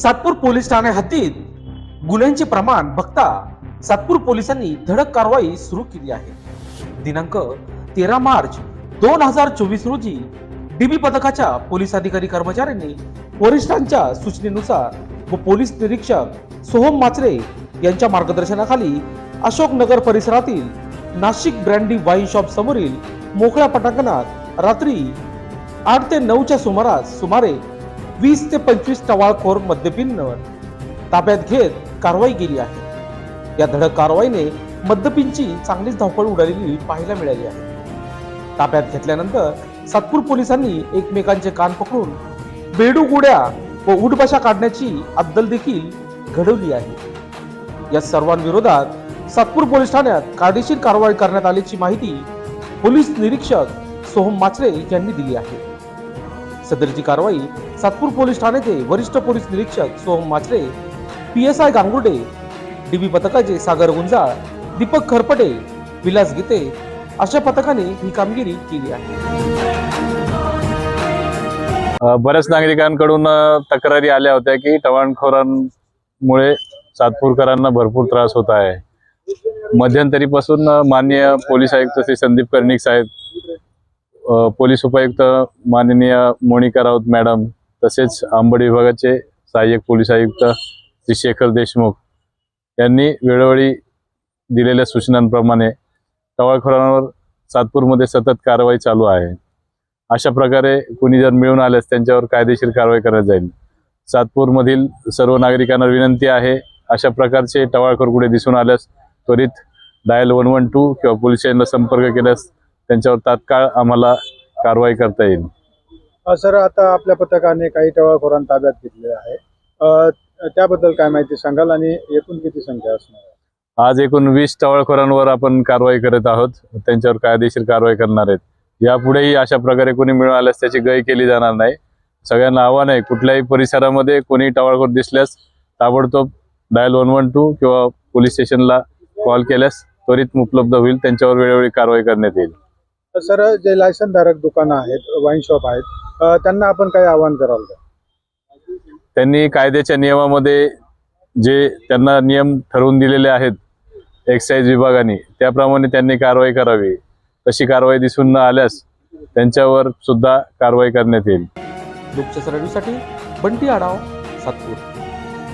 Satpur police Thane हद्दीत गुन्ह्यांचे प्रमाण बघता सातपूर पोलिसांनी धडक कारवाई सुरू केली आहे. दिनांक तेरा मार्च दोन हजार चोवीस रोजी डीबी पथकाच्या पोलीस अधिकारी कर्मचाऱ्यांनी वरिष्ठांच्या सूचनेनुसार व पोलीस निरीक्षक सोहम माचरे यांच्या मार्गदर्शनाखाली अशोकनगर परिसरातील नाशिक ब्रँडी वाईन शॉप समोरील मोकळ्या पटांगणात रात्री आठ ते नऊच्या सुमारास सुमारे वीस ते पंचवीस टवाळखोर मद्यपींवर ताब्यात घेत कारवाई केली आहे. या धडक कारवाईने मद्यपींची चांगलीच धावपळ उडालेली पाहायला मिळाली आहे. ताब्यात घेतल्यानंतर सातपूर पोलिसांनी एकमेकांचे कान पकडून बेडू गोड्या व उठभाषा काढण्याची अद्दल देखील घडवली आहे. या सर्वांविरोधात सातपूर पोलीस ठाण्यात कायदेशीर कारवाई करण्यात आल्याची माहिती पोलीस निरीक्षक सोहम माचरे यांनी दिली आहे. सदरची कारवाई सातपूर पोलीस ठाण्याचे वरिष्ठ पोलीस निरीक्षक Soham Machare P S I Gangurde DB पथकाचे सागर गुंजाळ दीपक खरपटे विलास गीते अशा पथकाने ही कामगिरी केली आहे. बऱ्याच नागरिकांकडून तक्रारी आल्या होत्या की टवाणखोरांमुळे सातपूरकरांना भरपूर त्रास होत आहे. मध्यंतरीपासून मान्य माननीय पोलीस आयुक्त श्री संदीप कर्णिक साहेब पोलीस उपायुक्त माननीय मोनिका राऊत मॅडम तसेच आंबड विभागाचे सहाय्यक पोलीस आयुक्त श्री शेखर देशमुख यांनी वेळोवेळी दिलेल्या सूचनांप्रमाणे टवाळखोरांवर सातपूरमध्ये सतत कारवाई चालू आहे. अशा प्रकारे कुणी जर मिळून आल्यास त्यांच्यावर कायदेशीर कारवाई करण्यात जाईल. सातपूरमधील सर्व नागरिकांना विनंती आहे अशा प्रकारचे टवाळखोर कुठे दिसून आल्यास त्वरित डायल वन वन टू किंवा पोलीस स्टेशनला संपर्क केल्यास त्यांच्यावर तात्काळ आम्हाला कारवाई करता येईल. सर आता आपल्या पथकाने काही टवाळखोरांना ताब्यात घेतलेले आहे. त्याबद्दल काय माहिती सांगाल आणि एकूण किती संख्या असणार आज एकूण वीस टवाळखोरांवर आपण कारवाई करत आहोत. त्यांच्यावर कायदेशीर कारवाई करणार आहेत. यापुढेही अशा प्रकारे कोणी मिळून आल्यास त्याची गय केली जाणार नाही. सगळ्यांना आव्हान आहे कुठल्याही परिसरामध्ये कोणी टवाळखोर दिसल्यास ताबडतोब डायल वन वन टू किंवा पोलीस स्टेशनला कॉल केल्यास त्वरित उपलब्ध होईल. त्यांच्यावर वेळोवेळी कारवाई करण्यात येईल. सर जे लायसनधारक दुकानं आहेत वाईन शॉप आहेत त्यांना आपण काही आवाहन कराल का? त्यांनी कायद्याच्या नियमामध्ये जे त्यांना नियम ठरवून दिलेले आहेत एक्साईज विभागाने त्याप्रमाणे त्यांनी कारवाई करावी. तशी कारवाई दिसून न आल्यास त्यांच्यावर सुद्धा कारवाई करण्यात येईल. बंटी आढाव सातपूर.